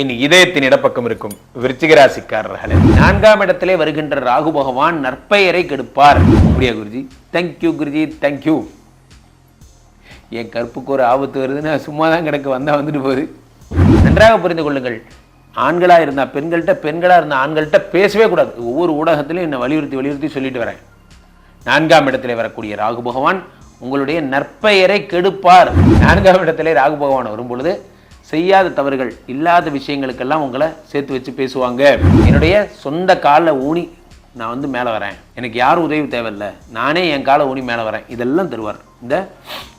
என் இதயத்தின் இடப்பக்கம் இருக்கும் விருச்சிகராசிக்காரர்களே. நான்காம் இடத்திலே வருகின்ற ராகு பகவான் நற்பெயரை கெடுப்பார். அப்படியா Guruji? Thank you Guruji thank you என் கற்புக்கு ஒரு ஆபத்து வருதுன்னு சும்மா தான் கிடக்கு வந்தால் வந்துட்டு போகுது. நன்றாக புரிந்து கொள்ளுங்கள். ஆண்களாக இருந்தால் பெண்கள்கிட்ட பெண்களாக இருந்தால் ஆண்கள்கிட்ட பேசவே கூடாது. ஒவ்வொரு ஊடகத்திலையும் என்னை வலியுறுத்தி வலியுறுத்தி சொல்லிட்டு வரேன். நான்காம் இடத்திலே வரக்கூடிய ராகு பகவான் உங்களுடைய நற்பெயரை கெடுப்பார். நான்காம் இடத்திலே ராகு பகவான் வரும் பொழுது செய்யாத தவறுகள் இல்லாத விஷயங்களுக்கெல்லாம் உங்களை சேர்த்து வச்சு பேசுவாங்க. என்னுடைய சொந்த காலில் ஊனி நான் வந்து மேலே வரேன். எனக்கு யாரும் உதவி தேவையில்லை. நானே என் காலை ஊனி மேலே வரேன். இதெல்லாம் தருவார். இந்த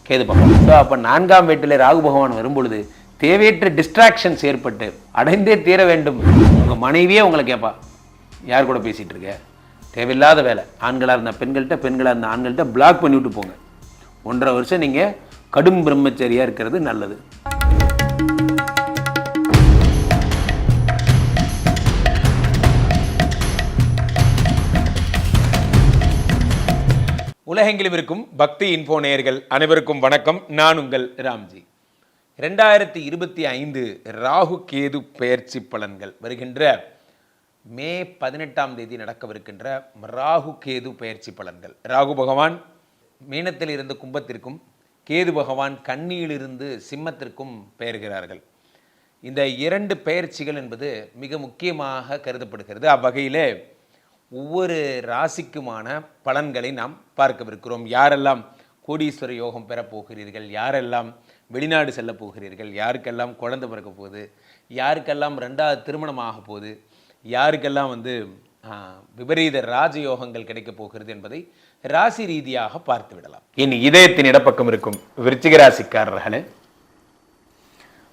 கேது பகவான் ஸோ அப்போ நான்காம் வீட்டிலே ராகு பகவான் வரும்பொழுது தேவையற்ற டிஸ்ட்ராக்ஷன்ஸ் ஏற்பட்டு அடைந்தே தீர வேண்டும். உங்கள் மனைவியே உங்களை கேட்பா யார் கூட பேசிகிட்டு இருக்க? தேவையில்லாத வேலை. ஆண்களாக இருந்த பெண்கள்கிட்ட பெண்களாக இருந்த ஆண்கள்கிட்ட பிளாக் பண்ணி விட்டு போங்க. ஒன்றரை வருஷம் நீங்கள் கடும் பிரம்மச்சரியாக இருக்கிறது நல்லது. உலகெங்கிலும் இருக்கும் பக்தி இன்போ நேயர்கள் அனைவருக்கும் வணக்கம். நான் உங்கள் ராம்ஜி. ரெண்டாயிரத்தி இருபத்தி ஐந்து ராகு கேது பெயர்ச்சி பலன்கள் வருகின்ற மே பதினெட்டாம் தேதி நடக்கவிருக்கின்ற ராகு கேது பெயர்ச்சி பலன்கள். ராகு பகவான் மீனத்தில் இருந்து கும்பத்திற்கும் கேது பகவான் கண்ணியிலிருந்து சிம்மத்திற்கும் பெயர்கிறார்கள். இந்த இரண்டு பெயர்ச்சிகள் என்பது மிக முக்கியமாக கருதப்படுகிறது. அவ்வகையிலே ஒவ்வொரு ராசிக்குமான பலன்களை நாம் பார்க்கவிருக்கிறோம். யாரெல்லாம் கோடீஸ்வர யோகம் பெறப்போகிறீர்கள் யாரெல்லாம் வெளிநாடு செல்ல போகிறீர்கள்? யாருக்கெல்லாம் குழந்தை பிறக்க போகுது? யாருக்கெல்லாம் ரெண்டாவது திருமணம் ஆக போகுது? யாருக்கெல்லாம் வந்து விபரீத ராஜயோகங்கள் கிடைக்கப் போகிறது என்பதை ராசி ரீதியாக பார்த்து விடலாம். இனி இதயத்தின் இடப்பக்கம் இருக்கும் விருச்சிக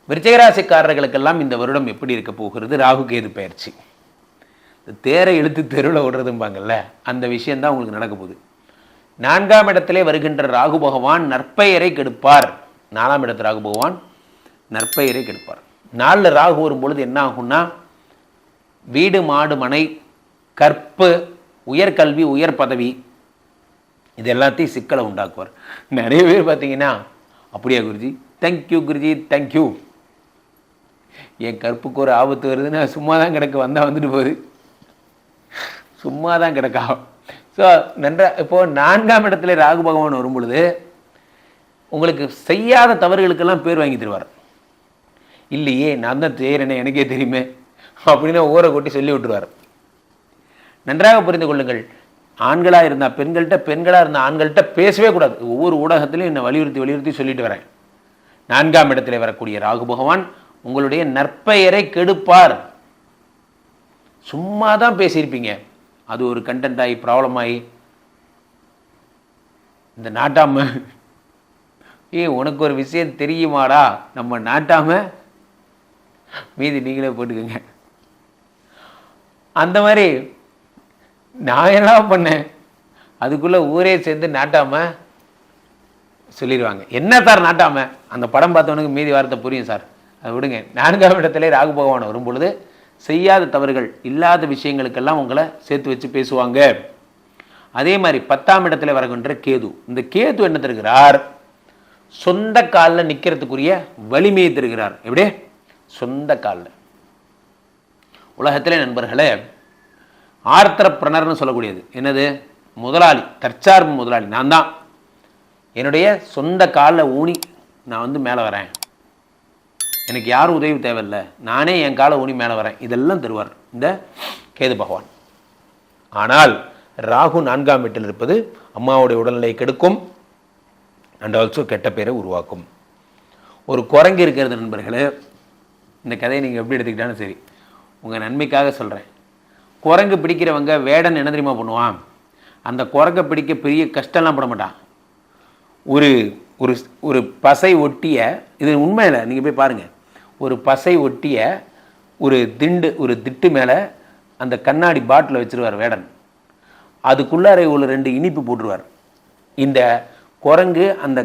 விருச்சிகராசிக்காரர்களுக்கெல்லாம் ராசிக்காரர்களுக்கெல்லாம் இந்த வருடம் எப்படி இருக்க போகிறது? ராகு கேது பயிற்சி. தேரை இழுத்து தெருவில் விடுறதும்பாங்கல்ல அந்த விஷயந்தான் உங்களுக்கு நடக்க போகுது. நான்காம் இடத்திலே வருகின்ற ராகு பகவான் நற்பெயரை கெடுப்பார். நாலாம் இடத்து ராகு பகவான் நற்பெயரை கெடுப்பார். நாலில் ராகு வரும் பொழுது என்ன ஆகும்னா வீடு மாடு மனை கற்பு உயர்கல்வி உயர் பதவி இது எல்லாத்தையும் சிக்கலை உண்டாக்குவார். நிறைய பேர் பார்த்தீங்கன்னா அப்படியா Guruji? Thank you Guruji thank you என் கற்புக்கு ஒரு ஆபத்து வருதுன்னு சும்மா தான் கிடக்கு வந்தால் வந்துட்டு போகுது. சும்மா தான் கிடக்கா. ஸோ நன்றா இப்போ நான்காம் இடத்துல ராகு பகவான் வரும் பொழுது உங்களுக்கு செய்யாத தவறுகளுக்கெல்லாம் பேர் வாங்கி தருவார். இல்லையே நான் தான் செய்கிறேனே எனக்கே தெரியுமே அப்படின்னு ஊரை கொட்டி சொல்லி விட்டுருவார். நன்றாக புரிந்து கொள்ளுங்கள். ஆண்களாக இருந்தால் பெண்கள்கிட்ட பெண்களாக இருந்த ஆண்கள்கிட்ட பேசவே கூடாது. ஒவ்வொரு ஊடகத்திலையும் என்னை வலியுறுத்தி வலியுறுத்தி சொல்லிட்டு வரேன். நான்காம் இடத்துல வரக்கூடிய ராகு பகவான் உங்களுடைய நற்பெயரை கெடுப்பார். சும்மா தான் பேசியிருப்பீங்க. அது ஒரு கண்டென்ட் ஆகி ப்ராப்ளம் ஆகி இந்த நாட்டாம ஏய் உனக்கு ஒரு விஷயம் தெரியுமாடா? நம்ம நாட்டாம மீதி நீங்களே போட்டுக்கோங்க. அந்த மாதிரி நான் என்ன பண்ணேன்? அதுக்குள்ளே ஊரே சேர்ந்து நாட்டாம சொல்லிடுவாங்க. என்ன சார் நாட்டாம? அந்த படம் பார்த்தவனுக்கு மீதி வார்த்தை புரியும் சார். அதை விடுங்க. நான்காம் இடத்துல ராகு பகவான் வரும் பொழுது செய்யாத தவறுகள் இல்லாத விஷயங்களுக்கெல்லாம் உங்களை சேர்த்து வச்சு பேசுவாங்க. அதே மாதிரி பத்தாம் இடத்துல வருகின்ற கேது. இந்த கேது என்ன தருகிறார்? சொந்த காலில் நிற்கிறதுக்குரிய வலிமையை தருகிறார். எப்படி? சொந்த காலில். உலகத்திலே நண்பர்களே ஆர்த்தரப்பிரணர்னு சொல்லக்கூடியது. என்னது? முதலாளி தற்சார்பு முதலாளி. நான் தான். என்னுடைய சொந்த காலில் ஊனி நான் வந்து மேலே வரேன். எனக்கு யாரும் உதவி தேவையில்லை? நானே என் காலை ஊனி மேலே வரேன். இதெல்லாம் தருவார் இந்த கேது பகவான். ஆனால் ராகு நான்காம் வீட்டில் இருப்பது அம்மாவுடைய உடல்நிலை கெடுக்கும். அண்ட் ஆல்சோ கெட்ட பேரை உருவாக்கும். ஒரு குரங்கு இருக்கிறது நண்பர்களே இந்த கதையை நீங்கள் எப்படி எடுத்துக்கிட்டாலும் சரி உங்கள் நன்மைக்காக சொல்கிறேன் குரங்கு பிடிக்கிறவங்க வேடன் என்ன தெரியுமா பண்ணுவான்? அந்த குரங்கை பிடிக்க பெரிய கஷ்டம்லாம் பட மாட்டான். ஒரு ஒரு ஒரு பசை ஒட்டிய இது உண்மையில் நீங்கள் போய் பாருங்கள் ஒரு பசை ஒட்டிய ஒரு திண்டு ஒரு திட்டு மேலே அந்த கண்ணாடி பாட்டில் வச்சிருவார் வேடன். அதுக்குள்ளார உள்ள ரெண்டு இனிப்பு போட்டுருவார். இந்த குரங்கு அந்த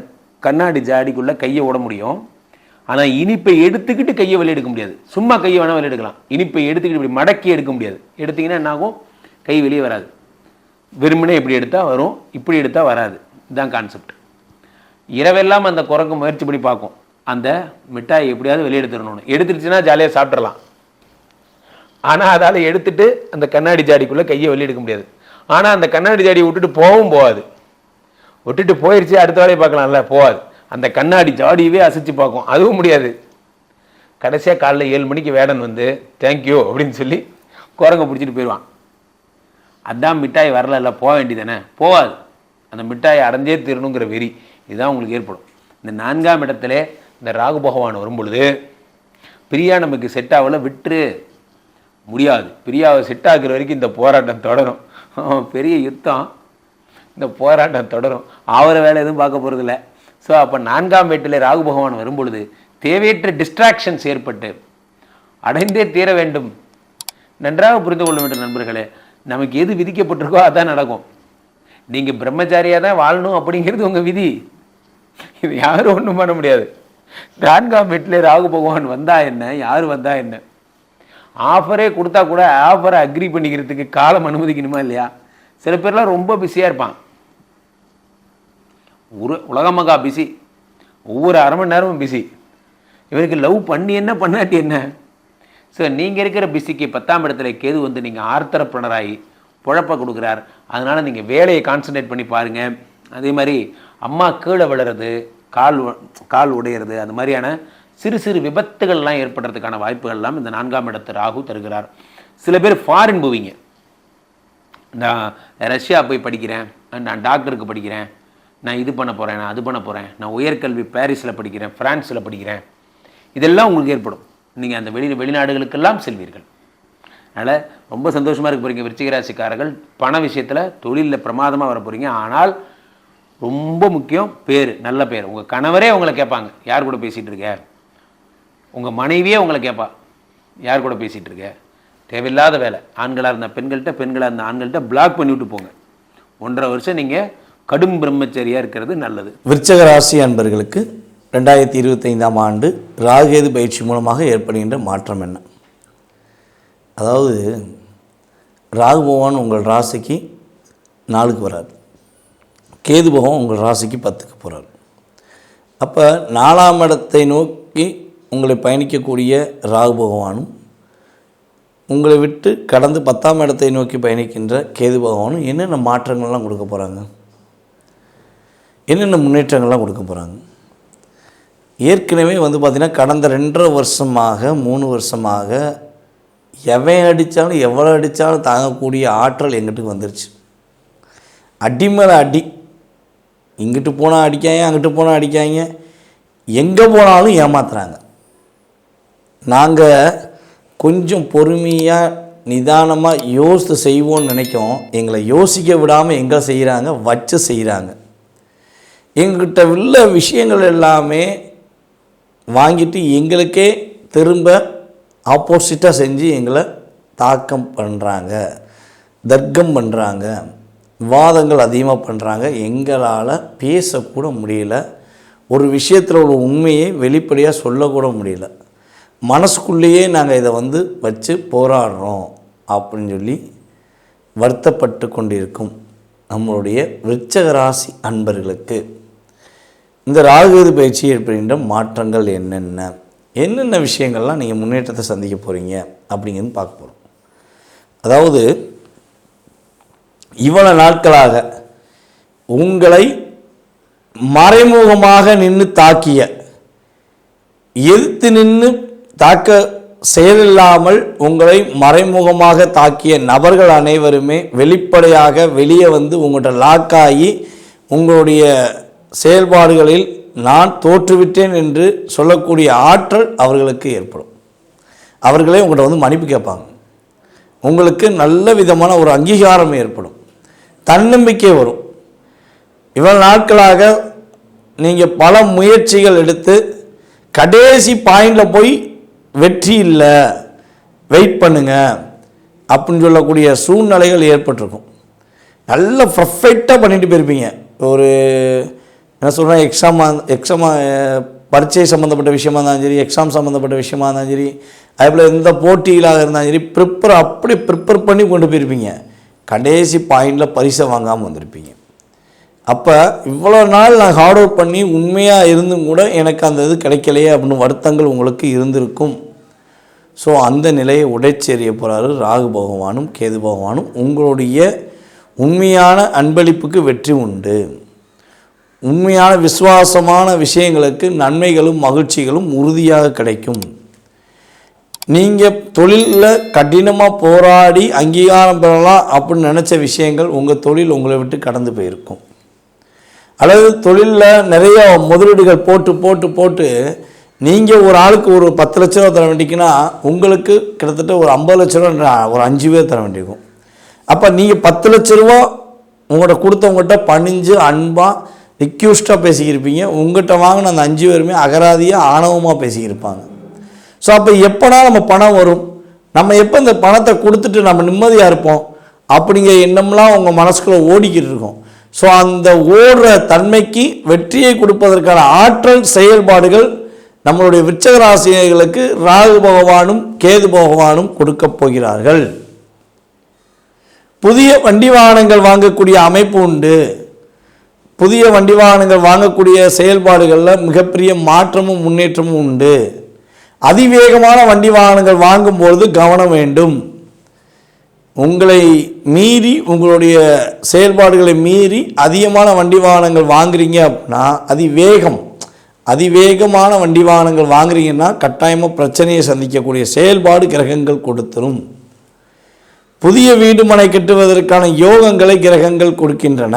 கண்ணாடி ஜாடிக்குள்ளே கையை விட முடியும். ஆனால் இனிப்பை எடுத்துக்கிட்டு கையை வெளியே எடுக்க முடியாது. சும்மா கையை வேணால் வெளியே எடுக்கலாம். இனிப்பை எடுத்துக்கிட்டு இப்படி மடக்கி எடுக்க முடியாது. எடுத்திங்கன்னா என்ன ஆகும்? கை வெளியே வராது. வெறுமனே இப்படி எடுத்தால் வரும் இப்படி எடுத்தால் வராது. இதுதான் கான்செப்ட் இரவெல்லாம் அந்த குரங்கு முயற்சி பண்ணி பார்க்கும். அந்த மிட்டாய் எப்படியாவது வெளியெடுத்துடணும் எடுத்துருச்சுன்னா ஜாலியாக சாப்பிட்றலாம் ஆனால் அதால் எடுத்துட்டு அந்த கண்ணாடி ஜாடிக்குள்ளே கையை வெளியெடுக்க முடியாது. ஆனால் அந்த கண்ணாடி ஜாடியை விட்டுட்டு போகவும் போகாது. விட்டுட்டு போயிடுச்சு அடுத்த வேலையை பார்க்கலாம்ல போகாது. அந்த கண்ணாடி ஜாடியவே அசைச்சு பார்க்கும். அதுவும் முடியாது. கடைசியாக காலைல ஏழு மணிக்கு வேடன் வந்து தேங்க்யூ அப்படின்னு சொல்லி குரங்க பிடிச்சிட்டு போயிடுவான் அதான் மிட்டாய் வரல போக வேண்டியதானே போகாது. அந்த மிட்டாயை அடைஞ்சே தீரணுங்கிற வெறி. இதுதான் உங்களுக்கு ஏற்படும். இந்த நான்காம் இடத்துல இந்த ராகு பகவான் வரும்பொழுது பிரியா நமக்கு செட் ஆகல விட்டுரு. முடியாது. பிரியாவை செட் ஆகிற வரைக்கும் இந்த போராட்டம் தொடரும். பெரிய யுத்தம். இந்த போராட்டம் தொடரும். அவரை வேலை எதுவும் பார்க்க போகிறதில்ல ஸோ அப்போ நான்காம் வீட்டில் ராகு பகவான் வரும்பொழுது தேவையற்ற டிஸ்ட்ராக்ஷன்ஸ் ஏற்பட்டு அடைந்தே தீர வேண்டும். நன்றாக புரிந்து கொள்ள வேண்டும் நண்பர்களே. நமக்கு எது விதிக்கப்பட்டிருக்கோ அதான் நடக்கும். நீங்கள் பிரம்மச்சாரியாக தான் வாழணும் அப்படிங்கிறது உங்கள் விதி. இது யாரும் ஒன்றும் பண்ண முடியாது. நான்காம் வீட்டில் ராகு பகவான் வந்தா என்ன? யார் வந்தா என்ன? ஆஃபரே கொடுத்தா கூட ஆஃபரை அக்ரி பண்ணிக்கிறதுக்கு காலம் அனுமதிக்கணுமா இல்லையா? சில பேர்லாம் ரொம்ப பிஸியாக இருப்பான் ஒரு உலகமகா பிஸி ஒவ்வொரு அரை மணி நேரமும் பிஸி இவருக்கு லவ் பண்ணி என்ன பண்ணாட்டி என்ன? ஸோ நீங்கள் இருக்கிற பிஸிக்கு பத்தாம் இடத்துல கேது வந்து நீங்கள் ஆர்த்தரப்பனராகி பொழப்ப கொடுக்குறார். அதனால் நீங்கள் வேலையை கான்சன்ட்ரேட் பண்ணி பாருங்கள் அதே மாதிரி அம்மா கீழே விழுறது கால் உ- கால் உடையிறது அந்த மாதிரியான சிறு சிறு விபத்துகள்லாம் ஏற்படுறதுக்கான வாய்ப்புகள்லாம் இந்த நான்காம் இடத்து ராகு தருகிறார். சில பேர் ஃபாரின் போவீங்க. நான் ரஷ்யா போய் படிக்கிறேன் நான் டாக்டருக்கு படிக்கிறேன் நான் இது பண்ண போகிறேன் நான் அது பண்ண போகிறேன் நான் உயர்கல்வி பாரிஸில் படிக்கிறேன் ஃப்ரான்ஸில் படிக்கிறேன். இதெல்லாம் உங்களுக்கு ஏற்படும். நீங்கள் அந்த வெளி வெளிநாடுகளுக்கெல்லாம் செல்வீர்கள். அதனால் ரொம்ப சந்தோஷமாக இருக்க போகிறீங்க விருச்சிகராசிக்காரர்கள் பண விஷயத்தில் தொழிலில் பிரமாதமாக வர போகிறீங்க ஆனால் ரொம்ப முக்கியம் பேர் நல்ல பேர். உங்கள் கணவரே உங்களை கேட்பாங்க யார் கூட பேசிகிட்டு இருக்க? உங்கள் மனைவியே உங்களை கேட்பா யார் கூட பேசிகிட்டு இருக்க? தேவையில்லாத வேலை. ஆண்களாக இருந்த பெண்கள்கிட்ட பெண்களாக இருந்த ஆண்கள்கிட்ட பிளாக் பண்ணிவிட்டு போங்க. ஒன்றரை வருஷம் நீங்கள் கடும் பிரம்மச்சரியாக இருக்கிறது நல்லது. விருச்சக ராசி அன்பர்களுக்கு ரெண்டாயிரத்தி இருபத்தைந்தாம் ஆண்டு ராகேது பயிற்சி மூலமாக ஏற்படுகின்ற மாற்றம் என்ன? அதாவது ராகு பகவான் உங்கள் ராசிக்கு நாளுக்கு வராது. கேது பகவான் உங்கள் ராசிக்கு பத்துக்கு போகிறார் அப்போ நாலாம் இடத்தை நோக்கி உங்களை பயணிக்கக்கூடிய ராகு பகவானும் உங்களை விட்டு கடந்து பத்தாம் இடத்தை நோக்கி பயணிக்கின்ற கேது பகவானும் என்னென்ன மாற்றங்கள்லாம் கொடுக்க போகிறாங்க என்னென்ன முன்னேற்றங்கள்லாம் கொடுக்க போகிறாங்க ஏற்கனவே வந்து பார்த்திங்கன்னா கடந்த ரெண்டரை வருஷமாக மூணு வருஷமாக எவன் அடித்தாலும் எவ்வளோ அடித்தாலும் தாங்கக்கூடிய ஆற்றல் எங்கிட்டுக்கு வந்துருச்சு. அடி மேலே அடி இங்கிட்டு போனால் அடிக்காங்க அங்கிட்டு போனால் அடிக்காங்க. எங்கே போனாலும் ஏமாத்துறாங்க. நாங்கள் கொஞ்சம் பொறுமையாக நிதானமாக யோசித்து செய்வோம்னு நினைக்கோம். எங்களை யோசிக்க விடாமல் எங்கே செய்கிறாங்க வச்சு செய்கிறாங்க எங்கிட்ட உள்ள விஷயங்கள் எல்லாமே வாங்கிட்டு எங்களுக்கே திரும்ப ஆப்போசிட்டாக செஞ்சு எங்களை தாக்கம் பண்ணுறாங்க தர்க்கம் பண்ணுறாங்க விவாதங்கள் அதிகமாக பண்ணுறாங்க எங்களால் பேசக்கூட முடியல. ஒரு விஷயத்தில் உள்ள உண்மையை வெளிப்படையாக சொல்லக்கூட முடியல. மனசுக்குள்ளேயே நாங்கள் இதை வந்து வச்சு போராடுறோம் அப்படின்னு சொல்லி வருத்தப்பட்டு கொண்டிருக்கும் நம்மளுடைய விருச்சக ராசி அன்பர்களுக்கு. இந்த ராகுவது பயிற்சி ஏற்படுகின்ற மாற்றங்கள் என்னென்ன? என்னென்ன விஷயங்கள்லாம் நீங்கள் முன்னேற்றத்தை சந்திக்க போகிறீங்க அப்படிங்கிறது பார்க்க போகிறோம் அதாவது இவ்வளவு நாட்களாக உங்களை மறைமுகமாக நின்று தாக்கிய எதிர்த்து நின்று தாக்க செயலில்லாமல் உங்களை மறைமுகமாக தாக்கிய நபர்கள் அனைவருமே வெளிப்படையாக வெளியே வந்து உங்கள்கிட்ட லாக் ஆகி உங்களுடைய செயல்பாடுகளில் நான் தோற்றுவிட்டேன் என்று சொல்லக்கூடிய ஆற்றல் அவர்களுக்கு ஏற்படும். அவர்களே உங்கள்கிட்ட வந்து மன்னிப்பு கேட்பாங்க. உங்களுக்கு நல்ல விதமான ஒரு அங்கீகாரம் ஏற்படும். தன்னம்பிக்கை வரும். இவ்வளவு நாட்களாக நீங்கள் பல முயற்சிகள் எடுத்து கடைசி பாயிண்டில் போய் வெற்றி இல்லை வெயிட் பண்ணுங்க அப்படின்னு சொல்லக்கூடிய சூழ்நிலைகள் ஏற்பட்டிருக்கும். நல்ல பர்ஃபெக்டாக பண்ணிட்டு போயிருப்பீங்க. ஒரு என்ன சொல்கிறேன் எக்ஸாம் எக்ஸாம் பரீட்சை சம்மந்தப்பட்ட விஷயமா இருந்தாலும் சரி எக்ஸாம் சம்மந்தப்பட்ட விஷயமா இருந்தாலும் சரி அதே போல் எந்த போட்டிகளாக இருந்தாலும் சரி ப்ரிப்பர் அப்படி ப்ரிப்பர் பண்ணி கொண்டு போயிருப்பீங்க. கடைசி பாயிண்டில் பரிசை வாங்காமல் வந்திருப்பீங்க. அப்போ இவ்வளோ நாள் நான் ஹார்ட் ஒர்க் பண்ணி உண்மையாக இருந்தும் கூட எனக்கு அந்த இது கிடைக்கலையே அப்படின்னு வருத்தங்கள் உங்களுக்கு இருந்திருக்கும். ஸோ அந்த நிலையை உடைச்செறிய போகிறாரு ராகு பகவானும் கேது பகவானும். உங்களுடைய உண்மையான அன்பளிப்புக்கு வெற்றி உண்டு. உண்மையான விசுவாசமான விஷயங்களுக்கு நன்மைகளும் மகிழ்ச்சிகளும் உறுதியாக கிடைக்கும். நீங்கள் தொழிலில் கடினமாக போராடி அங்கீகாரம் பெறலாம் அப்படின்னு நினச்ச விஷயங்கள் உங்கள் தொழில் உங்களை விட்டு கடந்து போயிருக்கும். அல்லது தொழிலில் நிறைய முதலீடுகள் போட்டு போட்டு போட்டு நீங்கள் ஒரு ஆளுக்கு ஒரு பத்து லட்ச ரூபா தர வேண்டிக்குன்னா உங்களுக்கு கிட்டத்தட்ட ஒரு ஐம்பது லட்ச ரூபா ஒரு அஞ்சு பேர் தர வேண்டியிருக்கும். அப்போ நீங்கள் பத்து லட்ச ரூபா உங்கள்கிட்ட கொடுத்தவங்ககிட்ட பணிஞ்சு அன்பாக ரிக்யூஸ்டாக பேசிக்கிருப்பீங்க. உங்கள்கிட்ட வாங்கின அந்த அஞ்சு பேருமே அகராதியாக ஆணவமாக பேசிக்கிருப்பாங்க. ஸோ அப்போ எப்போனா நம்ம பணம் வரும்? நம்ம எப்போ இந்த பணத்தை கொடுத்துட்டு நம்ம நிம்மதியாக இருப்போம்? அப்படிங்கிற எண்ணம்லாம் உங்கள் மனசுக்குள்ளே ஓடிக்கிட்டு இருக்கும். ஸோ அந்த ஓடுற தன்மைக்கு வெற்றியை கொடுப்பதற்கான ஆற்றல் செயல்பாடுகள் நம்மளுடைய விருச்சக ராசிகளுக்கு ராகு பகவானும் கேது பகவானும் கொடுக்கப் போகிறார்கள். புதிய வண்டி வாகனங்கள் வாங்கக்கூடிய அமைப்பு உண்டு. புதிய வண்டி வாகனங்கள் வாங்கக்கூடிய செயல்பாடுகளில் மிகப்பெரிய மாற்றமும் முன்னேற்றமும் உண்டு. அதிவேகமான வண்டி வாகனங்கள் வாங்கும்பொழுது கவனம் வேண்டும். உங்களை மீறி உங்களுடைய செயல்பாடுகளை மீறி அதிகமான வண்டி வாகனங்கள் வாங்குறீங்க அப்படின்னா அதிவேகம் அதிவேகமான வண்டி வாகனங்கள் வாங்குறீங்கன்னா கட்டாயமாக பிரச்சனையை சந்திக்கக்கூடிய செயல்பாடு கிரகங்கள் கொடுத்துரும். புதிய வீடுமனை கட்டுவதற்கான யோகங்களை கிரகங்கள் கொடுக்கின்றன.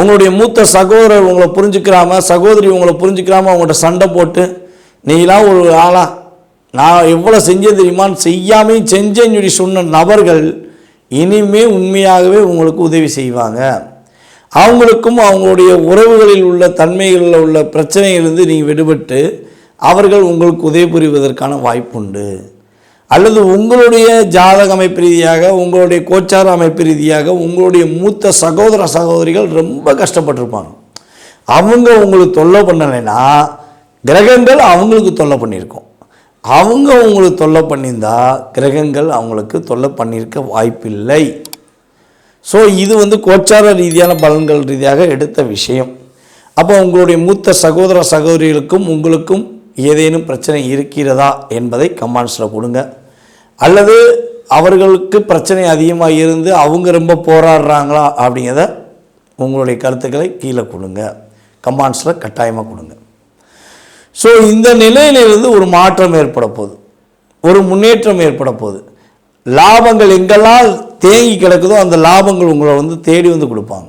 உங்களுடைய மூத்த சகோதரர் உங்களை புரிஞ்சுக்கிறாம சகோதரி உங்களை புரிஞ்சுக்கிறாம அவங்கள்ட்ட சண்டை போட்டு நீலாம் ஒரு ஆளா? நான் எவ்வளோ செஞ்சேன் தெரியுமான்னு செய்யாமையும் செஞ்சேன்னு சொல்லி சொன்ன நபர்கள் இனிமே உண்மையாகவே உங்களுக்கு உதவி செய்வாங்க. அவங்களுக்கும் அவங்களுடைய உறவுகளில் உள்ள தன்மைகளில் உள்ள பிரச்சனையிலிருந்து நீங்கள் விடுபட்டு அவர்கள் உங்களுக்கு உதவி புரிவதற்கான வாய்ப்புண்டு அல்லது உங்களுடைய ஜாதக அமைப்பு ரீதியாக உங்களுடைய கோச்சார அமைப்பு ரீதியாக உங்களுடைய மூத்த சகோதர சகோதரிகள் ரொம்ப கஷ்டப்பட்டிருப்பாங்க. அவங்க உங்களுக்கு தொல்லை பண்ணலைன்னா கிரகங்கள் அவங்களுக்கு தொல்லை பண்ணியிருக்கோம். அவங்க உங்களுக்கு தொல்லை பண்ணியிருந்தா கிரகங்கள் அவங்களுக்கு தொல்லை பண்ணியிருக்க வாய்ப்பில்லை. ஸோ இது வந்து கோச்சார ரீதியான பலன்கள் ரீதியாக எடுத்த விஷயம். அப்போ உங்களுடைய மூத்த சகோதர சகோதரிகளுக்கும் உங்களுக்கும் ஏதேனும் பிரச்சனை இருக்கிறதா என்பதை கமான்ஸில் கொடுங்க. அல்லது அவர்களுக்கு பிரச்சனை அதிகமாக இருந்து அவங்க ரொம்ப போராடுறாங்களா அப்படிங்கிறத உங்களுடைய கருத்துக்களை கீழே கொடுங்க. கமான்ஸில் கட்டாயமாக கொடுங்க. ஸோ இந்த நிலையிலிருந்து ஒரு மாற்றம் ஏற்பட போகுது. ஒரு முன்னேற்றம் ஏற்பட போகுது. லாபங்கள் எங்கெல்லாம் தேங்கி கிடக்குதோ அந்த லாபங்கள் உங்களை வந்து தேடி வந்து கொடுப்பாங்க.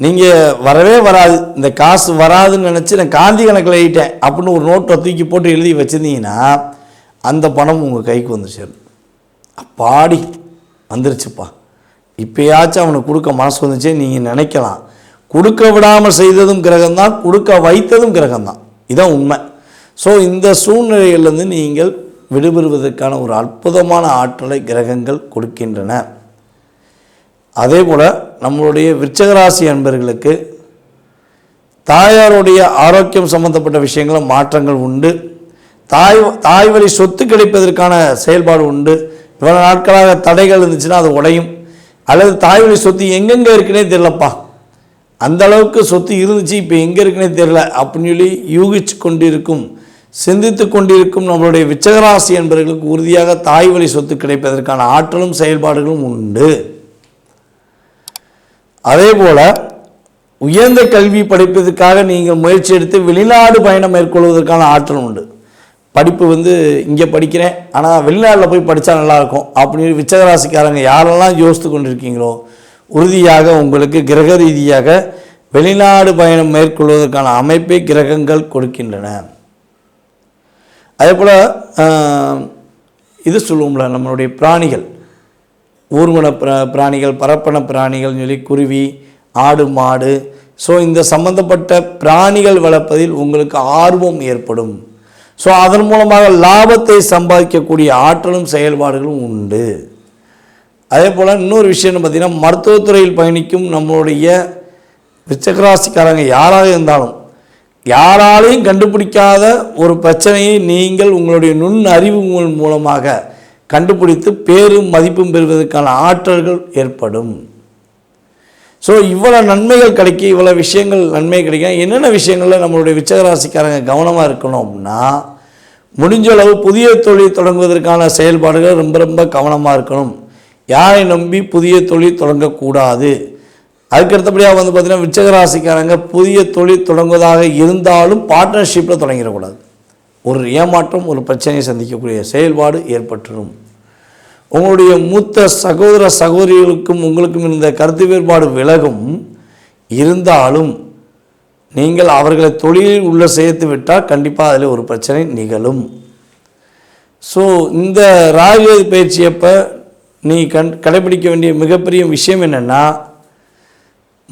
நீங்கள் வரவே வராது. இந்த காசு வராதுன்னு நினச்சி நான் காந்தி கணக்கில் எழுதிட்டேன் அப்படின்னு ஒரு நோட்டை தூக்கி போட்டு எழுதி வச்சுருந்தீங்கன்னா அந்த பணம் உங்கள் கைக்கு வந்து சேரும். அப்பாடி வந்துருச்சுப்பா. இப்போயாச்சும் அவனுக்கு கொடுக்க மனசு வந்துச்சே நீங்கள் நினைக்கலாம். கொடுக்க விடாமல் செய்ததும் கிரகம்தான் கொடுக்க வைத்ததும் கிரகம்தான். இதான் உண்மை. ஸோ இந்த சூழ்நிலையிலிருந்து நீங்கள் விடுபெறுவதற்கான ஒரு அற்புதமான ஆற்றலை கிரகங்கள் கொடுக்கின்றன. அதே போல் நம்மளுடைய விருச்சகராசி அன்பர்களுக்கு தாயாருடைய ஆரோக்கியம் சம்பந்தப்பட்ட விஷயங்களும் மாற்றங்கள் உண்டு. தாய் தாய் வழி சொத்து கிடைப்பதற்கான செயல்பாடு உண்டு. இவ்வளோ நாட்களாக தடைகள் இருந்துச்சுன்னா அது உடையும். அல்லது தாய் வழி சொத்து எங்கெங்கே இருக்குன்னே தெரியலப்பா. அந்த அளவுக்கு சொத்து இருந்துச்சு இப்போ எங்கே இருக்குன்னே தெரியல. அப்படின்னு சொல்லி யூகிச்சு கொண்டிருக்கும் சிந்தித்து கொண்டிருக்கும் நம்மளுடைய விச்சகராசி என்பவர்களுக்கு உறுதியாக தாய் வழி சொத்து கிடைப்பதற்கான ஆற்றலும் செயல்பாடுகளும் உண்டு. அதே போல் உயர்ந்த கல்வி படிப்பதற்காக நீங்கள் முயற்சி எடுத்து வெளிநாடு பயணம் மேற்கொள்வதற்கான ஆற்றல் உண்டு. படிப்பு வந்து இங்கே படிக்கிறேன் ஆனால் வெளிநாட்டில் போய் படித்தா நல்லாயிருக்கும் அப்படின்னு விச்சகராசிக்காரங்க யாரெல்லாம் யோசித்து கொண்டிருக்கீங்களோ உறுதியாக உங்களுக்கு கிரக ரீதியாக வெளிநாடு பயணம் மேற்கொள்வதற்கான அமைப்பை கிரகங்கள் கொடுக்கின்றன. அதே போல் இது சொல்லுவோம்ல நம்மளுடைய பிராணிகள். ஊர்வன பிராணிகள் பரப்பன பிராணிகள் சொல்லி குருவி ஆடு மாடு. ஸோ இந்த சம்பந்தப்பட்ட பிராணிகள் வளர்ப்பதில் உங்களுக்கு ஆர்வம் ஏற்படும். ஸோ அதன் மூலமாக லாபத்தை சம்பாதிக்கக்கூடிய ஆற்றலும் செயல்பாடுகளும் உண்டு. அதே போல் இன்னொரு விஷயம்னு பார்த்திங்கன்னா மருத்துவத்துறையில் பயணிக்கும் நம்மளுடைய விச்சகராசிக்காரங்க யாராக இருந்தாலும் யாராலையும் கண்டுபிடிக்காத ஒரு பிரச்சனையை நீங்கள் உங்களுடைய நுண் அறிவுகள் மூலமாக கண்டுபிடித்து பேரும் மதிப்பும் பெறுவதற்கான ஆற்றல்கள் ஏற்படும். ஸோ இவ்வளோ நன்மைகள் கிடைக்க இவ்வளோ விஷயங்கள் நன்மை கிடைக்கும் என்னென்ன விஷயங்களில் நம்மளுடைய விச்சகராசிக்காரங்க கவனமாக இருக்கணும் அப்படின்னா முடிஞ்ச அளவு புதிய தொழில் தொடங்குவதற்கான செயல்பாடுகள் ரொம்ப ரொம்ப கவனமாக இருக்கணும். யாரை நம்பி புதிய தொழில் தொடங்கக்கூடாது? அதுக்கு அடுத்தபடியாக வந்து பார்த்திங்கன்னா விச்சகராசிக்காரங்க புதிய தொழில் தொடங்குவதாக இருந்தாலும் பார்ட்னர்ஷிப்பில் தொடங்கிடக்கூடாது. ஒரு ஏமாற்றம் ஒரு பிரச்சனையை சந்திக்கக்கூடிய செயல்பாடு ஏற்பட்டுரும். உங்களுடைய மூத்த சகோதர சகோதரிகளுக்கும் உங்களுக்கும் இருந்த கருத்து வேறுபாடு விலகும். இருந்தாலும் நீங்கள் அவர்களை தொழிலில் உள்ள சேர்த்து விட்டால் கண்டிப்பாக அதில் ஒரு பிரச்சனை நிகழும். ஸோ இந்த ராகு பயிற்சியப்போ நீ கண் கடைபிடிக்க வேண்டிய மிகப்பெரிய விஷயம் என்னென்னா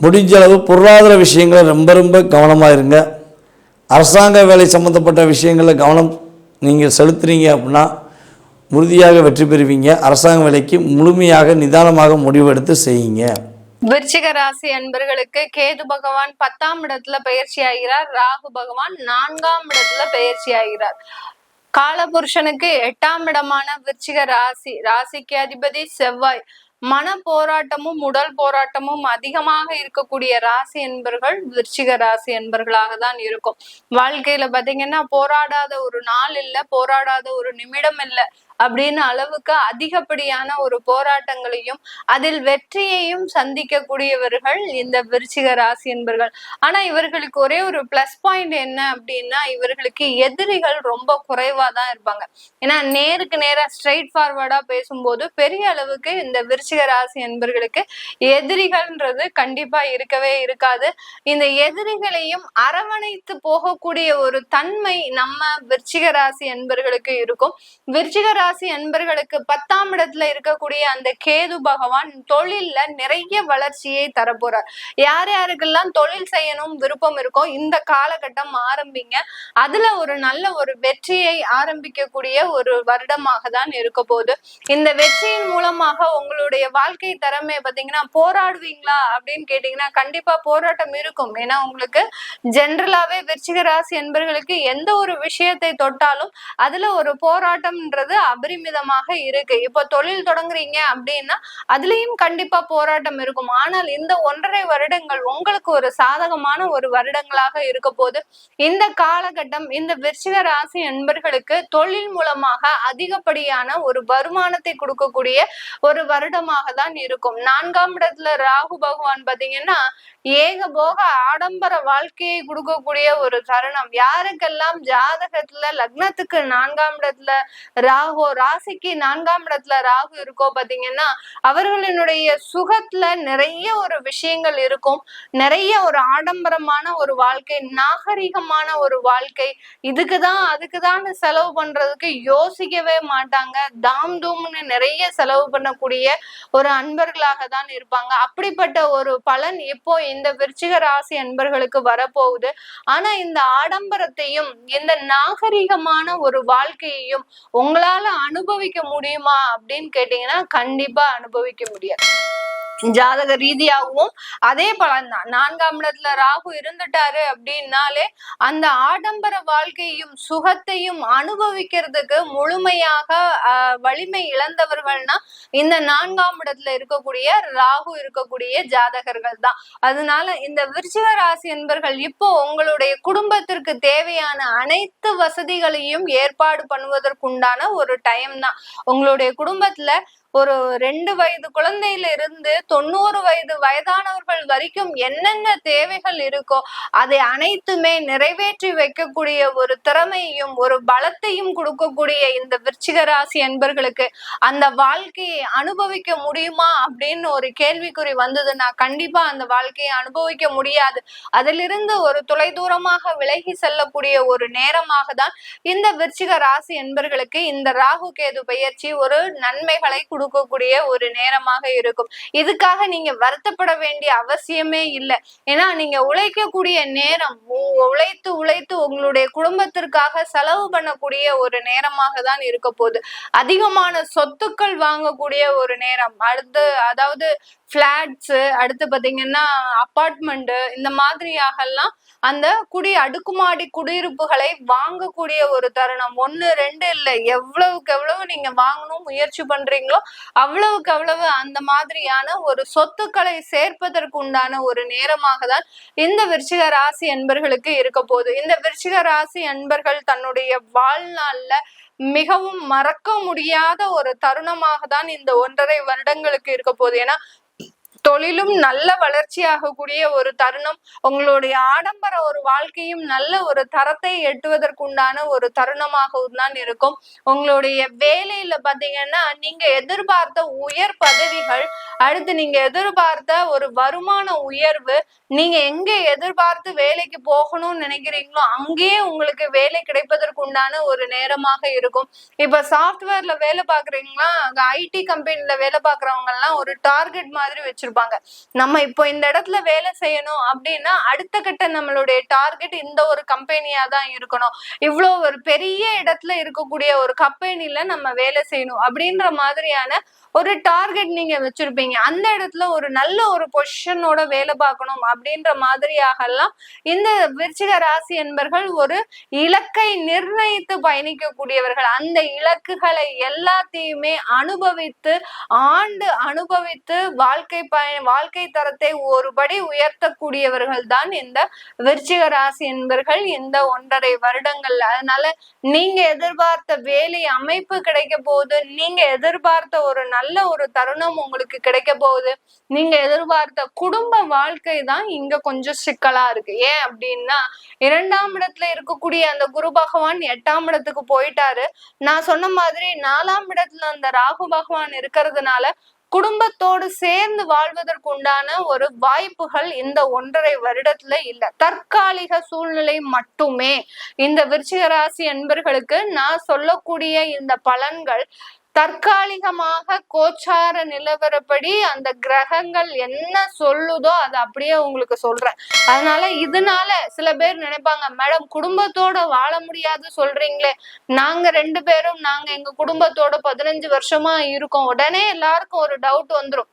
முடிஞ்ச அளவு பொருளாதார விஷயங்களை ரொம்ப ரொம்ப கவனமாக இருங்க. அரசாங்க வேலை சம்மந்தப்பட்ட விஷயங்களில் கவனம் நீங்கள் செலுத்துறீங்க அப்படின்னா உறுதியாக வெற்றி பெறுவீங்க. அரசாங்க வேலைக்கு முழுமையாக நிதானமாக முடிவெடுத்து செய்யுங்க. விருச்சிக ராசி அன்பர்களுக்கு கேது பகவான் பத்தாம் இடத்துல பயிற்சி ஆகிறார். ராகு பகவான் நான்காம் இடத்துல பயிற்சி ஆகிறார். காலபுருஷனுக்கு எட்டாம் இடமான விருச்சிக ராசி ராசிக்கு அதிபதி செவ்வாய். மன போராட்டமும் உடல் போராட்டமும் அதிகமாக இருக்கக்கூடிய ராசி என்பர்கள் விருச்சிக ராசி என்பர்களாக தான் இருக்கும். வாழ்க்கையில பாத்தீங்கன்னா போராடாத ஒரு நாள் இல்ல போராடாத ஒரு நிமிடம் இல்ல. அப்படின்னு அளவுக்கு அதிகப்படியான ஒரு போராட்டங்களையும் அதில் வெற்றியையும் சந்திக்கக்கூடியவர்கள் இந்த விருச்சிக ராசி என்பர்கள். ஆனா இவர்களுக்கு ஒரே ஒரு பிளஸ் பாயிண்ட் என்ன அப்படின்னா இவர்களுக்கு எதிரிகள் ரொம்ப குறைவா தான் இருப்பாங்க. ஏன்னா நேருக்கு நேரா ஸ்ட்ரைட் ஃபார்வர்டா பேசும்போது பெரிய அளவுக்கு இந்த விருச்சிக ராசி என்பர்களுக்கு எதிரிகள்ன்றது கண்டிப்பா இருக்கவே இருக்காது. இந்த எதிரிகளையும் அரவணைத்து போகக்கூடிய ஒரு தன்மை நம்ம விருச்சிக ராசி என்பர்களுக்கு இருக்கும். விருச்சிக ராசி என்பர்களுக்கு பத்தாம் இடத்துல இருக்கக்கூடிய அந்த கேது பகவான் தொழில்ல நிறைய வளர்ச்சியை தரப்போறார். யார் யாருக்கெல்லாம் தொழில் செய்யணும் விருப்பம் இருக்கோ இந்த காலகட்டம் ஆரம்பிங்க. அதுல ஒரு நல்ல ஒரு வெற்றியை ஆரம்பிக்கக்கூடிய ஒரு வருடமாக தான் இருக்க போகுது. இந்த வெற்றியின் மூலமாக உங்களுடைய வாழ்க்கை திறமை பாத்தீங்கன்னா போராடுவீங்களா அப்படின்னு கேட்டீங்கன்னா கண்டிப்பா போராட்டம் இருக்கும். ஏன்னா உங்களுக்கு ஜென்ரலாவே விருச்சிக ராசி என்பர்களுக்கு எந்த ஒரு விஷயத்தை தொட்டாலும் அதுல ஒரு போராட்டம்ன்றது அபரிமிதமாக இருக்கு. இப்போ தொழில் தொடங்குறீங்க அப்படின்னா அதுலயும் கண்டிப்பா போராட்டம் இருக்கும். ஆனால் இந்த ஒன்றரை வருடங்கள் உங்களுக்கு ஒரு சாதகமான ஒரு வருடங்களாக இருக்க போது இந்த காலகட்டம் இந்த விருச்சிக ராசி என்பர்களுக்கு தொழில் மூலமாக அதிகப்படியான ஒரு வருமானத்தை கொடுக்கக்கூடிய ஒரு வருடமாக தான் இருக்கும். நான்காம் இடத்துல ராகு பகவான் பாத்தீங்கன்னா ஏக போக ஆடம்பர வாழ்க்கையை கொடுக்கக்கூடிய ஒரு தருணம். யாருக்கெல்லாம் ஜாதகத்துல லக்னத்துக்கு நான்காம் இடத்துல ராகு ராசிக்கு நான்காம் இடத்துல ராகு இருக்கோ பாத்தீங்கன்னா அவர்களினுடைய சுகத்துல நிறைய ஒரு விஷயங்கள் இருக்கும். நிறைய ஒரு ஆடம்பரமான ஒரு வாழ்க்கை நாகரிகமான ஒரு வாழ்க்கை. இதுக்குதான் அதுக்குதான் செலவு பண்றதுக்கு யோசிக்கவே மாட்டாங்க. தாம் தூம்னு நிறைய செலவு பண்ணக்கூடிய ஒரு அன்பர்களாக தான் இருப்பாங்க. அப்படிப்பட்ட ஒரு பலன் இப்போ இந்த விருச்சிக ராசி அன்பர்களுக்கு வரப்போகுது. ஆனா இந்த ஆடம்பரத்தையும் இந்த நாகரிகமான ஒரு வாழ்க்கையையும் உங்களால அனுபவிக்க முடியுமா அப்படின்னு கேட்டீங்கன்னா கண்டிப்பா அனுபவிக்க முடியாது. ஜாதக ரீதியாகவும் அதே பலன் தான் நான்காம் இடத்துல ராகு இருந்துட்டாரு அப்படின்னாலே அந்த ஆடம்பர வாழ்க்கையும் சுகத்தையும் அனுபவிக்கிறதுக்கு முழுமையாக வலிமை இழந்தவர்கள்னா இந்த நான்காம் இடத்துல இருக்கக்கூடிய ராகு இருக்கக்கூடிய ஜாதகர்கள் தான் அதனால இந்த விருச்சிக ராசி என்பர்கள் இப்போ உங்களுடைய குடும்பத்திற்கு தேவையான அனைத்து வசதிகளையும் ஏற்பாடு பண்ணுவதற்குண்டான ஒரு டைம் தான். உங்களுடைய குடும்பத்துல ஒரு ரெண்டு வயது குழந்தையில இருந்து தொண்ணூறு வயது வயதானவர்கள் வரைக்கும் என்னென்ன தேவைகள் இருக்கோ அதை அனைத்துமே நிறைவேற்றி வைக்கக்கூடிய ஒரு திறமையும் ஒரு பலத்தையும் கொடுக்கக்கூடிய இந்த விருச்சிக ராசி என்பர்களுக்கு அந்த வாழ்க்கையை அனுபவிக்க முடியுமா அப்படின்னு ஒரு கேள்விக்குறி வந்ததுன்னா கண்டிப்பா அந்த வாழ்க்கையை அனுபவிக்க முடியாது. அதிலிருந்து ஒரு தொலைதூரமாக விலகி செல்லக்கூடிய ஒரு நேரமாக தான் இந்த விருச்சிக ராசி என்பர்களுக்கு இந்த ராகு கேது பயிற்சி ஒரு நன்மைகளை கொடுக்கக்கூடிய ஒரு நேரமாக இருக்கும். இதுக்காக நீங்க வருத்தப்பட வேண்டிய அவசியமே இல்லை. ஏன்னா நீங்க உழைக்கக்கூடிய நேரம் உ- உழைத்து உழைத்து உங்களுடைய குடும்பத்திற்காக செலவு பண்ணக்கூடிய ஒரு நேரமாக தான் இருக்க போகுது. அதிகமான சொத்துக்கள் வாங்கக்கூடிய ஒரு நேரம் அடுத்து அதாவது பிளாட்ஸ் அடுத்து பாத்தீங்கன்னா அப்பார்ட்மெண்ட் இந்த மாதிரியாகலாம் அந்த குடி அடுக்குமாடி குடியிருப்புகளை வாங்கக்கூடிய ஒரு தருணம். ஒண்ணு ரெண்டு இல்லை. எவ்வளவுக்கு எவ்வளவு நீங்க வாங்கணும் முயற்சி பண்றீங்களோ அவ்வளவுக்கு அவ்வளவு அந்த மாதிரியான ஒரு சொத்துக்களை சேர்ப்பதற்கு உண்டான ஒரு நேரமாக தான் இந்த விருச்சிக ராசி என்பர்களுக்கு இருக்க போகுது. இந்த விருச்சிக ராசி என்பர்கள் தன்னுடைய வாழ்நாள்ல மிகவும் மறக்க முடியாத ஒரு தருணமாக தான் இந்த ஒன்றரை வருடங்களுக்கு இருக்க போகுது. ஏன்னா தொழிலும் நல்ல வளர்ச்சியாகக்கூடிய ஒரு தருணம். உங்களுடைய ஆடம்பர ஒரு வாழ்க்கையும் நல்ல ஒரு தரத்தை எட்டுவதற்குண்டான ஒரு தருணமாகவும் தான் இருக்கும். உங்களுடைய வேலையில பாத்தீங்கன்னா நீங்க எதிர்பார்த்த உயர் பதவிகள் அடுத்து நீங்க எதிர்பார்த்த ஒரு வருமான உயர்வு நீங்க எங்க எதிர்பார்த்து வேலைக்கு போகணும்னு நினைக்கிறீங்களோ அங்கேயே உங்களுக்கு வேலை கிடைப்பதற்கு உண்டான ஒரு நேரமாக இருக்கும். இப்ப சாஃப்ட்வேர்ல வேலை பாக்குறீங்களா ஐடி கம்பெனில வேலை பாக்குறவங்க எல்லாம் ஒரு டார்கெட் மாதிரி வச்சிருக்கோம் வச்சிருப்பாங்க நம்ம இப்போ இந்த இடத்துல வேலை செய்யணும் அப்படின்னா அடுத்த கட்ட நம்மளுடைய டார்கெட் இந்த ஒரு கம்பெனியா தான் இருக்கணும். இவ்வளோ ஒரு பெரிய இடத்துல இருக்கக்கூடிய ஒரு கம்பெனில நம்ம வேலை செய்யணும் அப்படின்ற மாதிரியான ஒரு டார்கெட் நீங்க வச்சிருப்பீங்க. அந்த இடத்துல ஒரு நல்ல ஒரு பொசிஷனோட வேலை பார்க்கணும் அப்படின்ற மாதிரியாக எல்லாம் இந்த விருச்சிக ராசி என்பர்கள் ஒரு இலக்கை நிர்ணயித்து பயணிக்கக்கூடியவர்கள். அந்த இலக்குகளை எல்லாத்தையுமே அனுபவித்து ஆண்டு அனுபவித்து வாழ்க்கை வாழ்க்கை தரத்தை ஒருபடி உயர்த்தக்கூடியவர்கள் தான் இந்த விருச்சிக ராசி என்பர்கள் இந்த ஒன்றரை வருடங்கள். அதனால நீங்க எதிர்பார்த்த வேலை அமைப்பு கிடைக்க போகுது. நீங்க எதிர்பார்த்த ஒரு நல்ல ஒரு தருணம் உங்களுக்கு கிடைக்க போகுது. நீங்க எதிர்பார்த்த குடும்ப வாழ்க்கை தான் இங்க கொஞ்சம் சிக்கலா இருக்கு. ஏன் அப்படின்னா இரண்டாம் இடத்துல இருக்கக்கூடிய அந்த குரு பகவான் எட்டாம் இடத்துக்கு போயிட்டாரு. நான் சொன்ன மாதிரி நாலாம் இடத்துல அந்த ராகு பகவான் இருக்கிறதுனால குடும்பத்தோடு சேர்ந்து வாழ்வதற்கு உண்டான ஒரு வாய்ப்புகள் இந்த ஒன்றரை வருடத்துல இல்ல. தற்காலிக சூழ்நிலை மட்டுமே. இந்த விருச்சிக ராசி அன்பர்களுக்கு நான் சொல்லக்கூடிய இந்த பலன்கள் தற்காலிகமாக கோச்சார நிலவரப்படி அந்த கிரகங்கள் என்ன சொல்லுதோ அதை அப்படியே உங்களுக்கு சொல்றேன். அதனால இதனால சில பேர் நினைப்பாங்க மேடம் குடும்பத்தோட வாழ முடியாது சொல்றீங்களே. நாங்க ரெண்டு பேரும் நாங்க எங்க குடும்பத்தோட பதினஞ்சு வருஷமா இருக்கோம். உடனே எல்லாருக்கும் ஒரு டவுட் வந்துரும்.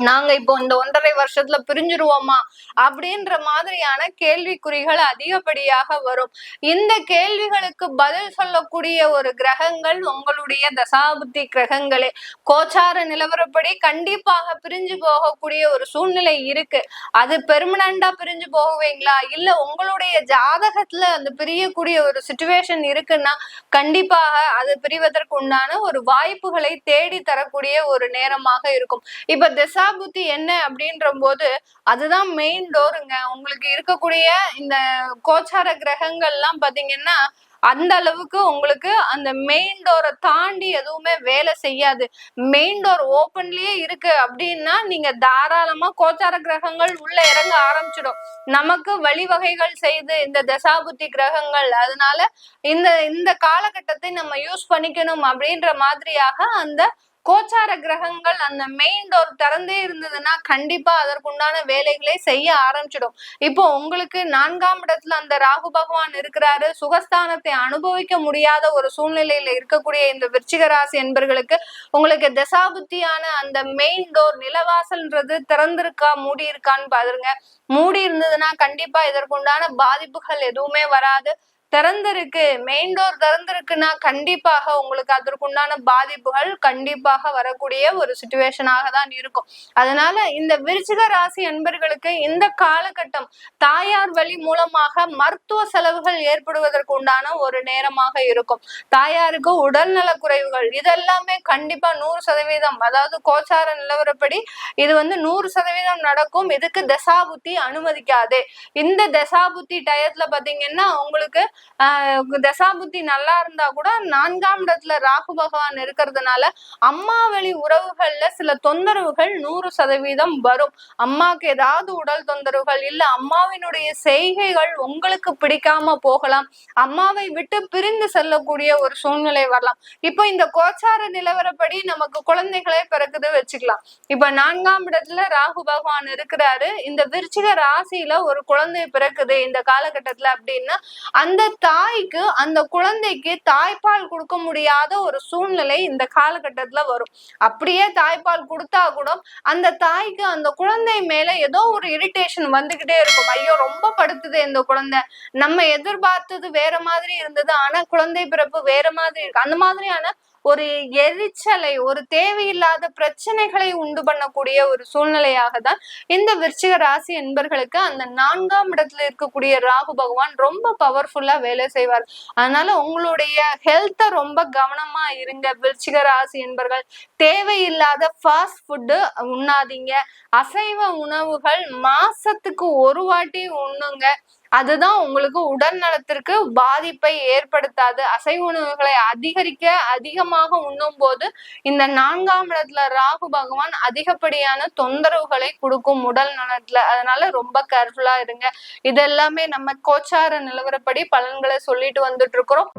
நாங்க இப்போ இந்த ஒன்றரை வருஷத்துல பிரிஞ்சிருவோமா? அப்படின்ற மாதிரியான கேள்விக்குறிகள் அதிகப்படியாக வரும். இந்த கேள்விகளுக்கு பதில் சொல்லக்கூடிய ஒரு கிரகங்கள் உங்களுடைய தசாபுத்தி கிரகங்களே. கோச்சார நிலவரப்படி கண்டிப்பாக பிரிஞ்சு போகக்கூடிய ஒரு சூழ்நிலை இருக்கு. அது பெர்மனண்டா பிரிஞ்சு போகுவீங்களா? இல்ல உங்களுடைய ஜாதகத்துல அந்த பிரியக்கூடிய ஒரு சுச்சுவேஷன் இருக்குன்னா கண்டிப்பாக அது பிரிவதற்கு உண்டான ஒரு வாய்ப்புகளை தேடி தரக்கூடிய ஒரு நேரமாக இருக்கும். இப்ப திசா புத்தி என்ன அப்படின்ற போது அதுதான் மெயின் டோருங்க உங்களுக்கு இருக்கக்கூடிய இந்த கோச்சார கிரகங்கள்லாம் பாத்தீங்கன்னா அந்த அளவுக்கு உங்களுக்கு அந்த மெயின் டோரை தாண்டி எதுவுமே வேலை செய்யாது. மெயின் டோர் ஓப்பன்லயே இருக்கு அப்படின்னா நீங்க தாராளமா கோச்சார கிரகங்கள் உள்ள இறங்க ஆரம்பிச்சிடும். நமக்கு வழிவகைகள் செய்து இந்த தசாபுத்தி கிரகங்கள் அதனால இந்த இந்த காலகட்டத்தை நம்ம யூஸ் பண்ணிக்கணும் அப்படின்ற மாதிரியாக அந்த கோச்சார கிரகங்கள் அந்த மெயின் டோர் திறந்தே இருந்ததுன்னா கண்டிப்பா அதற்குண்டான வேலைகளை செய்ய ஆரம்பிச்சிடும். இப்போ உங்களுக்கு நான்காம் இடத்துல அந்த ராகு பகவான் இருக்கிறாரு. சுகஸ்தானத்தை அனுபவிக்க முடியாத ஒரு சூழ்நிலையில இருக்கக்கூடிய இந்த விருச்சிக ராசி என்பர்களுக்கு உங்களுக்கு தசாபுத்தியான அந்த மெயின் டோர் நிலவாசல்ன்றது திறந்திருக்கா மூடி இருக்கான்னு பாருங்க. மூடி இருந்ததுன்னா கண்டிப்பா இதற்குண்டான பாதிப்புகள் எதுவுமே வராது. திறந்திருக்கு. மெயின் டோர் திறந்திருக்குன்னா கண்டிப்பாக உங்களுக்கு அதற்குண்டான பாதிப்புகள் கண்டிப்பாக வரக்கூடிய ஒரு சுச்சுவேஷனாக தான் இருக்கும். அதனால இந்த விருச்சிக ராசி அன்பர்களுக்கு இந்த காலகட்டம் தாயார் வழி மூலமாக மருத்துவ செலவுகள் ஏற்படுவதற்கு உண்டான ஒரு நேரமாக இருக்கும். தாயாருக்கு உடல்நல குறைவுகள் இதெல்லாமே கண்டிப்பா நூறு சதவீதம் அதாவது கோச்சார நிலவரப்படி இது வந்து நூறு சதவீதம் நடக்கும். இதுக்கு தசாபுத்தி அனுமதிக்காது. இந்த தசாபுத்தி டயத்துல பாத்தீங்கன்னா உங்களுக்கு தசாபுத்தி நல்லா இருந்தா கூட நான்காம் இடத்துல ராகு பகவான் இருக்கிறதுனால அம்மா வழி உறவுகள்ல சில தொந்தரவுகள் நூறு சதவீதம் வரும். அம்மாவுக்கு ஏதாவது உடல் தொந்தரவுகள் இல்ல அம்மாவினுடைய செய்கைகள் உங்களுக்கு பிடிக்காம போகலாம். அம்மாவை விட்டு பிரிந்து செல்லக்கூடிய ஒரு சூழ்நிலை வரலாம். இப்போ இந்த கோச்சார நிலவரப்படி நமக்கு குழந்தைகளே பிறக்குது வச்சுக்கலாம். இப்ப நான்காம் இடத்துல ராகு பகவான் இருக்கிறாரு. இந்த விருச்சிக ராசியில ஒரு குழந்தை பிறக்குது இந்த காலகட்டத்துல அப்படின்னா அந்த தாய்க்கு அந்த குழந்தைக்கு தாய்ப்பால் கொடுக்க முடியாத ஒரு சூழ்நிலை இந்த காலகட்டத்துல வரும். அப்படியே தாய்ப்பால் கொடுத்தா கூட அந்த தாய்க்கு அந்த குழந்தை மேல ஏதோ ஒரு இரிட்டேஷன் வந்துகிட்டே இருக்கும். ஐயோ ரொம்ப படுத்துது இந்த குழந்தை. நம்ம எதிர்பார்த்தது வேற மாதிரி இருந்தது. ஆனா குழந்தை பிறப்பு வேற மாதிரி இருக்கு. அந்த மாதிரியான ஒரு எரிச்சலை ஒரு தேவையில்லாத பிரச்சனைகளை உண்டு பண்ணக்கூடிய ஒரு சூழ்நிலையாக தான் இந்த விருச்சிக ராசி என்பர்களுக்கு அந்த நான்காம் இடத்துல இருக்கக்கூடிய ராகு பகவான் ரொம்ப பவர்ஃபுல்லா வேலை செய்வார். அதனால உங்களுடைய ஹெல்த்தை ரொம்ப கவனமா இருங்க விருச்சிக ராசி என்பர்கள். தேவையில்லாத ஃபாஸ்ட் ஃபுட்டு உண்ணாதீங்க. அசைவ உணவுகள் மாசத்துக்கு ஒரு வாட்டி உண்ணுங்க. அதுதான் உங்களுக்கு உடல் நலத்திற்கு பாதிப்பை ஏற்படுத்தாது. அசைவ உணவுகளை அதிகரிக்க அதிகமாக உண்ணும் போது இந்த நான்காம் இடத்துல ராகு பகவான் அதிகப்படியான தொந்தரவுகளை கொடுக்கும் உடல் நலத்துல. அதனால ரொம்ப கேர்ஃபுல்லா இருங்க. இதெல்லாமே நம்ம கோச்சார நிலவரப்படி பலன்களை சொல்லிட்டு வந்துட்டு இருக்கிறோம்.